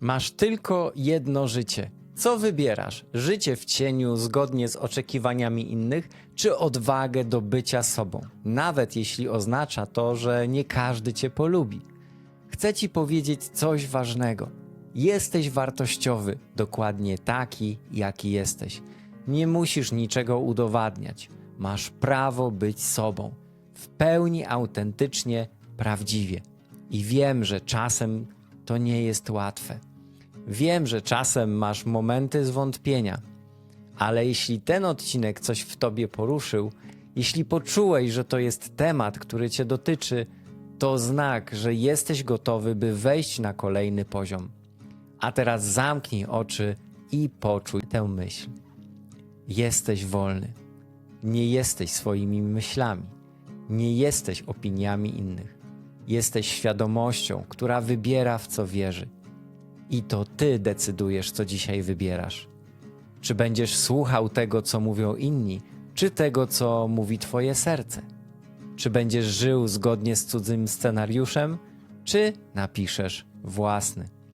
Masz tylko jedno życie. Co wybierasz? Życie w cieniu zgodnie z oczekiwaniami innych, czy odwagę do bycia sobą? Nawet jeśli oznacza to, że nie każdy cię polubi. Chcę ci powiedzieć coś ważnego. Jesteś wartościowy, dokładnie taki, jaki jesteś. Nie musisz niczego udowadniać. Masz prawo być sobą, w pełni autentycznie, prawdziwie. I wiem, że czasem to nie jest łatwe. Wiem, że czasem masz momenty zwątpienia, ale jeśli ten odcinek coś w tobie poruszył, jeśli poczułeś, że to jest temat, który cię dotyczy, to znak, że jesteś gotowy, by wejść na kolejny poziom. A teraz zamknij oczy i poczuj tę myśl. Jesteś wolny. Nie jesteś swoimi myślami. Nie jesteś opiniami innych. Jesteś świadomością, która wybiera w co wierzy. I to ty decydujesz, co dzisiaj wybierasz. Czy będziesz słuchał tego, co mówią inni, czy tego, co mówi twoje serce? Czy będziesz żył zgodnie z cudzym scenariuszem, czy napiszesz własny?